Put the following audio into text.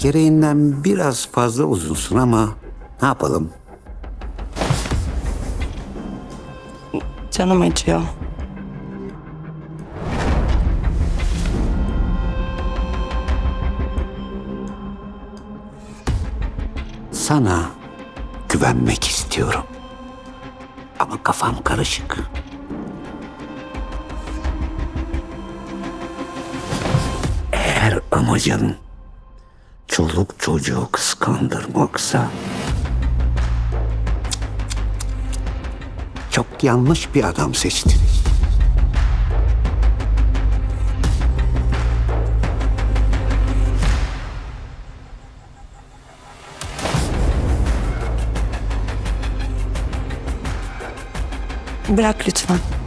Gereğinden biraz fazla uzunsun ama ne yapalım? Canım acıyor. Sana güvenmek istiyorum. Ama kafam karışık. Eğer amacın çoluk çocuğu kıskandırmaksa çok yanlış bir adam seçtin. Bırak lütfen.